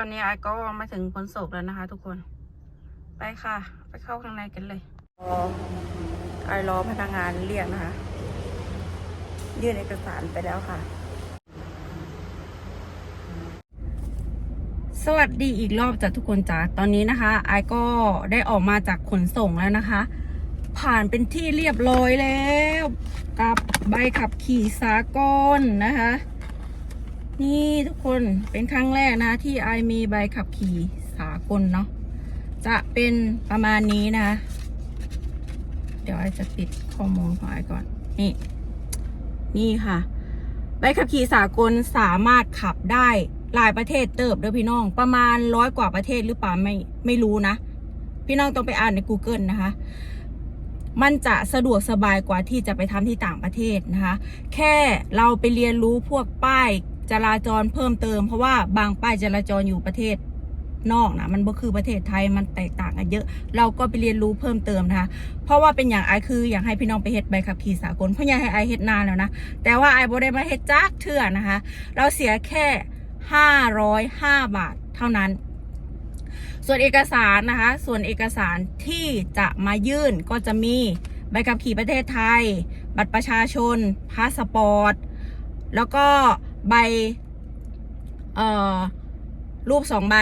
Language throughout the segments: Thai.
ตอนนี้ไอ้ก็มาถึงขนส่งแล้วนะคะ ทุกคน ไปค่ะ ไปเข้าข้างในกันเลยไอ้รอพนักงานเรียกนะคะ ยื่นเอกสารไปแล้วค่ะ สวัสดีอีกรอบจ้ะทุกคนจ้าตอนนี้นะคะไอ้ก็ได้ออกมาจากขนส่งแล้วนะคะ ผ่านเป็นที่เรียบร้อยแล้ว กับใบขับขี่สากลนะคะ นี่ทุกคนเป็นครั้งแรกนะที่ไอมีใบขับขี่สากลเนาะจะเป็นประมาณนี้นะ เดี๋ยวไอจะปิดข้อมูลของไอก่อน นี่ นี่ค่ะ ใบขับขี่สากลสามารถขับได้หลายประเทศเติบเด้อพี่น้องประมาณร้อยกว่าประเทศหรือเปล่าไม่ไม่รู้นะ พี่น้องต้องไปอ่านใน Google นะคะ มันจะสะดวกสบายกว่าที่จะไปทำที่ต่างประเทศนะคะ แค่เราไปเรียนรู้พวกป้าย จราจรเพิ่มเติมเพราะว่าบางป้ายจราจรอยู่ประเทศนอกนะมันก็คือประเทศไทยมันแตกต่างกันเยอะ เราก็ไปเรียนรู้เพิ่มเติมนะคะเพราะว่าเป็นอย่างไอคืออยากให้พี่น้องไปเฮ็ดใบขับขี่สากลเพราะอยากให้ไอเฮ็ดนานแล้วนะแต่ว่าไอโบได้มาเฮ็ดจักเทื่อนะคะ เราเสียแค่ห้าร้อยห้าบาทเท่านั้น ส่วนเอกสารนะคะ ส่วนเอกสารที่จะมายื่นก็จะมีใบขับขี่ประเทศไทย บัตรประชาชนพาสปอร์ตแล้วก็ ใบเอ่อรูปสองใบ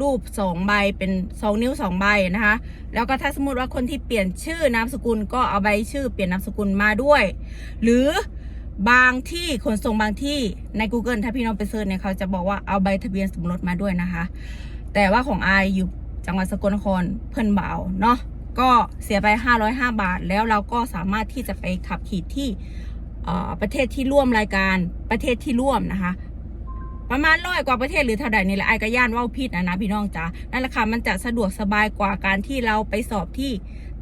รูปสองใบเป็นสองนิ้วสองใบนะคะ แล้วก็ถ้าสมมติว่าคนที่เปลี่ยนชื่อนามสกุลก็เอาใบชื่อเปลี่ยนนามสกุลมาด้วย หรือบางที่ขนส่งบางที่ใน Google ถ้าพี่น้องไปเซิร์ชเนี่ยเขาจะบอกว่าเอาใบทะเบียนสมรสมาด้วยนะคะ แต่ว่าของอายอยู่จังหวัดสกลนครเพิ่นเบาเนาะก็เสียไป 505 บาท แล้วเราก็สามารถที่จะไปขับขี่ที่ ประเทศที่ร่วมรายการประเทศที่ร่วมนะคะ ประมาณร้อยกว่าประเทศหรือเท่าใดนี่แหละไอ้ก็ย่านว่าผิดนะนะพี่น้องจ๋านั่นแหละค่ะมันจะสะดวกสบายกว่าการที่เราไปสอบที่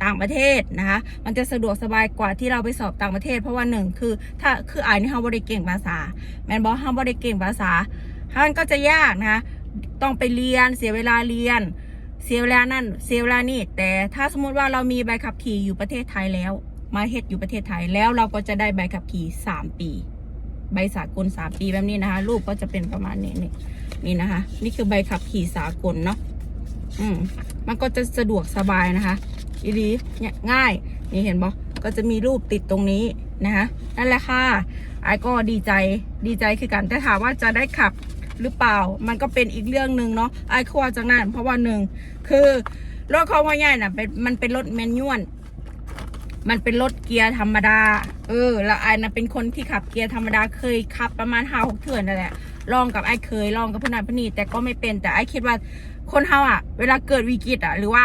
ต่างประเทศนะคะ มันจะสะดวกสบายกว่าที่เราไปสอบต่างประเทศ เพราะว่าหนึ่งคือ ถ้าคืออ่านนี่เขาบริเก่งภาษา แมนบอกเขาบริเก่งภาษามันก็จะยากนะคะต้องไปเรียนเสียเวลาเรียน เสียเวลานั่นเสียเวลานี่แต่ถ้าสมมุติว่าเรามีใบขับขี่อยู่ประเทศไทยแล้ว มาเฮ็ดอยู่ประเทศไทยแล้วเราก็จะได้ใบขับขี่สามปี ใบสากลสามปีแบบนี้นะคะ รูปก็จะเป็นประมาณนี้นี่นี่นะคะ นี่คือใบขับขี่สากลเนาะอืมมันก็จะสะดวกสบายนะคะอีดีเนี่ยง่าย นี่เห็นบอกก็จะมีรูปติดตรงนี้นะคะนั่นแหละค่ะไอ้ก็ดีใจดีใจคือกันแต่ถามว่าจะได้ขับหรือเปล่า มันก็เป็นอีกเรื่องหนึ่งเนาะไอ้ควรจากนั้นเพราะว่าหนึ่งคือรถเขาว่าใหญ่น่ะเป็นมันเป็นรถแมนนวล มันเป็นรถเกียร์ธรรมดา เออ แล้วไอ้นะเป็นคนที่ขับเกียร์ธรรมดาเคยขับประมาณห้าหกเถื่อนนั่นแหละ ลองกับไอ้เคยลองกับพนันพนีแต่ก็ไม่เป็น แต่ไอ้คิดว่าคนเฮาอะ เวลาเกิดวิกฤตอะ หรือว่า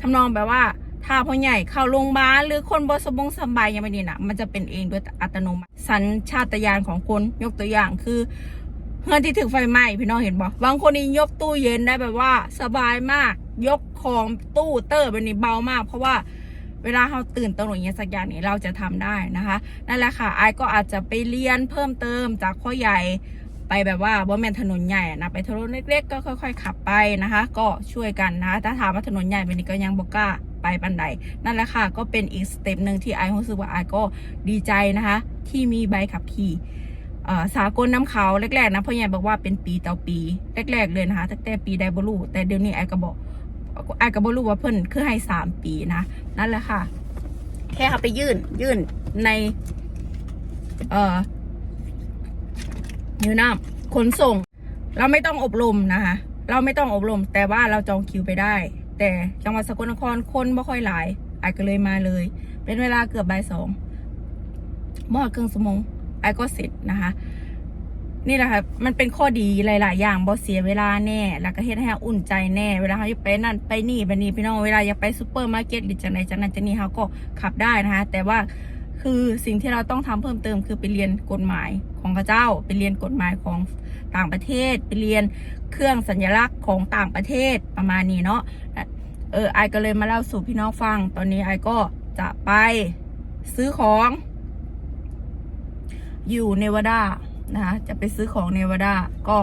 ทำนองแบบว่าถ้าพ่อใหญ่เข้าโรงพยาบาลหรือคนบสบงสบายยังไม่ดีนะมันจะเป็นเองโดยอัตโนมัติสัญชาตญาณของคนยกตัวอย่างคือเพื่อนที่ถึงไฟไหม้พี่น้องเห็นบ่บางคนนี่ยกตู้เย็นได้แบบว่าสบายมาก ยกของตู้เตอร์แบบนี้เบามาก เพราะว่า เวลาเราตื่นตระหนกอย่างเงี้ยสักอย่างนี้เราจะทำได้นะคะนั่นแหละค่ะไอก็อาจจะไปเรียนเพิ่มเติมจากพ่อใหญ่ไปแบบว่าบ่แมนถนนใหญ่นะไปถนนเล็กๆ ก็ค่อย ๆ ขับไปนะคะ ก็ช่วยกันนะคะถ้าถามว่าถนนใหญ่เป็นนี้ก็ยังบอกล้าไปบันไดนั่นแหละค่ะ ก็เป็นอีกสเต็ปหนึ่งที่ไอรู้สึกว่าไอก็ดีใจนะคะ ที่มีใบขับขี่สากลน้ำเขาแรกๆนะพ่อใหญ่บอกว่าเป็นปีต่อปีแรกๆเลยนะคะตั้งแต่ปีไดบลูแต่เดี๋ยวนี้ไอายก็บอก ไอาก็บอกรู้ว่าเพิ่นคือให้สามปีนะนั่นแหละค่ะ แค่เขาไปยื่น ยื่นใน เอ่อนิวน้ำขนส่ง เราไม่ต้องอบรมนะคะเราไม่ต้องอบรม แต่ว่าเราจองคิวไปได้ แต่จังหวัดสกลนครคนไม่ค่อยหลายไอ้ก็เลยมาเลย เป็นเวลาเกือบบ่ายสองมอดครึ่งชั่วโมงไอ้ก็เสร็จนะคะ นี่แหละค่ะมันเป็นข้อดีหลาย ๆ อย่างบ่เสียเวลาแน่ แล้วก็เฮ็ดให้เราอุ่นใจแน่ เวลาเขาอยากไปนั่นไปนี่ไปนี่พี่น้อง เวลาอยากไปซูเปอร์มาร์เก็ตหรือจากไหนจากนั้นจากนี้เขาก็ขับได้นะคะ แต่ว่าคือสิ่งที่เราต้องทำเพิ่มเติมคือไปเรียนกฎหมายของพระเจ้า ไปเรียนกฎหมายของต่างประเทศ ไปเรียนเครื่องสัญลักษณ์ของต่างประเทศประมาณนี้เนาะ เออไอก็เลยมาเล่าสู่พี่น้องฟัง ตอนนี้ไอก็จะไปซื้อของ อยู่เนวาดา นะคะจะไปซื้อของเนวาดาก็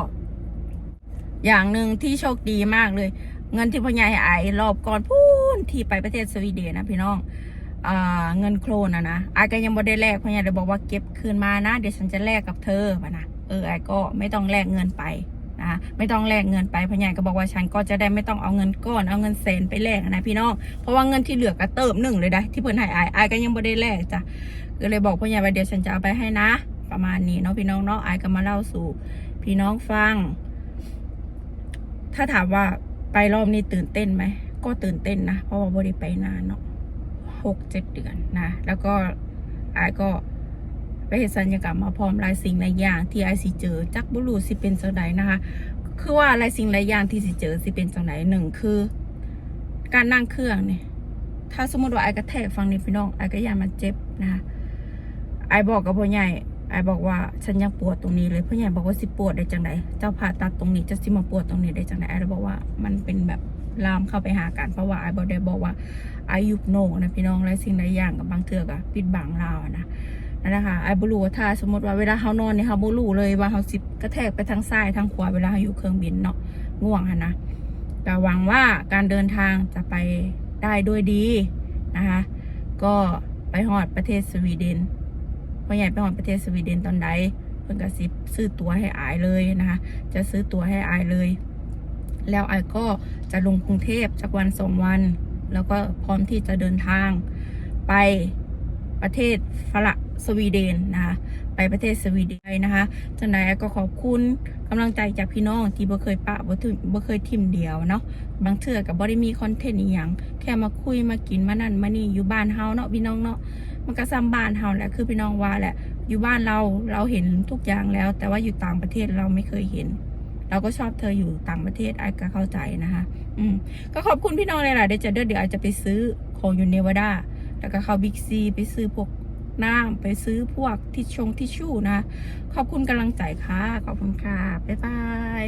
อย่างหนึ่งที่โชคดีมากเลย เงินที่พ่อใหญ่ไอรอบก่อนพูนที่ไปประเทศสวีเดนนะพี่น้องอ่าเงินโครนนะนะไอก็ยังบ่ได้แลกพ่อใหญ่เลยบอกว่าเก็บคืนมานะ เดี๋ยวฉันจะแลกกับเธอมานะเออไอก็ไม่ต้องแลกเงินไปนะไม่ต้องแลกเงินไปพ่อใหญ่ก็บอกว่าฉันก็จะได้ไม่ต้องเอาเงินก้อนเอาเงินแสนไปแลกนะพี่น้องเพราะว่าเงินที่เหลือก็เติมหนึ่งเลยได้ที่เพิ่นให้อายอก็ยังไม่ได้แลกจ้ะก็เลยบอกพ่อใหญ่ว่าเดี๋ยวฉันจะเอาไปให้นะ ประมาณนี้เนาะพี่น้องเนาะอายก็มาเล่าสู่ พี่น้องฟัง ถ้าถามว่าไปรอบนี้ตื่นเต้นไหม ก็ตื่นเต้นนะ เพราะว่าบ่ได้ไปนานเนาะหกเจ็ดเดือนนะ แล้วก็อายก็ไปเห็นสัญญกรรมมาพร้อมหลายสิ่งหลายอย่างที่ไอสิเจอจักบุรุษสิเป็นจังไดนนะคะ คือว่าหลายสิ่งหลายอย่างที่สิเจอสิเป็นจังไดหนึ่งคือ การนั่งเครื่องเนี่ยถ้าสมมติว่าไอกระแทกฟังนี่พี่น้องไอก็ยามันเจ็บนะคะไอบอกกับพ่อใหญ่ ไอ้บอกว่าฉันยังปวดตรงนี้เลยพ่อใหญ่บอกว่าสิปวดได้จังไดเจ้าผ่าตัดตรงนี้จะสิมาปวดตรงนี้ได้จังไดไอ้เลยบอกว่ามันเป็นแบบลามเข้าไปหากันเพราะว่าไอ้บอกได้บอกว่าไอยุบโหนกนะพี่น้องหลายสิ่งหลายอย่างกับบางเทือกอะปิดบังเราอะนะนั่นแหละค่ะไอ้บรูว่าถ้าสมมติว่าเวลาเขานอนเนี่ยเขาบรูเลยว่าเขาสิกระแทกไปทางซ้ายทางขวาเวลาเขาอยู่เครื่องบินเนาะง่วงอะนะแต่หวังว่าการเดินทางจะไปได้ด้วยดีนะคะก็ไปฮอดประเทศสวีเดน พ่อใหญ่ไปฮอดประเทศสวีเดนตอนใดเพิ่นก็สิซื้อตั๋วให้อายเลยนะคะ จะซื้อตั๋วให้อายเลย แล้วอายก็จะลงกรุงเทพจากวันสองวัน แล้วก็พร้อมที่จะเดินทางไปประเทศฝรั่งสวีเดนนะคะไปประเทศสวีเดนนะคะจังใดก็ขอบคุณกำลังใจจากพี่น้องที่บ่เคยปะบ่ถึงบ่เคยทิมเดียวเนาะบางเทื่อกับบ่ได้มีคอนเทนต์อีหยังแค่มาคุยมากินมานั่นมานี่อยู่บ้านเฮาเนาะพี่น้องเนาะ มันก็ซ้ำบ้านเฮาแหละคือพี่น้องว่าแหละ อยู่บ้านเราเราเห็นทุกอย่างแล้ว แต่ว่าอยู่ต่างประเทศเราไม่เคยเห็น เราก็ชอบเธออยู่ต่างประเทศไอ้ก็เข้าใจนะคะ อืมก็ขอบคุณพี่น้องเลยแหละเดี๋ยวจะเดี๋ยวเดี๋ยวอาจจะไปซื้อของอยู่เนวาดาแล้วก็เข้าบิ๊กซีไปซื้อพวกน้ำไปซื้อพวกทิชชงทิชชู่นะ ขอบคุณกำลังใจค่ะ ขอบคุณค่ะ บ๊ายบาย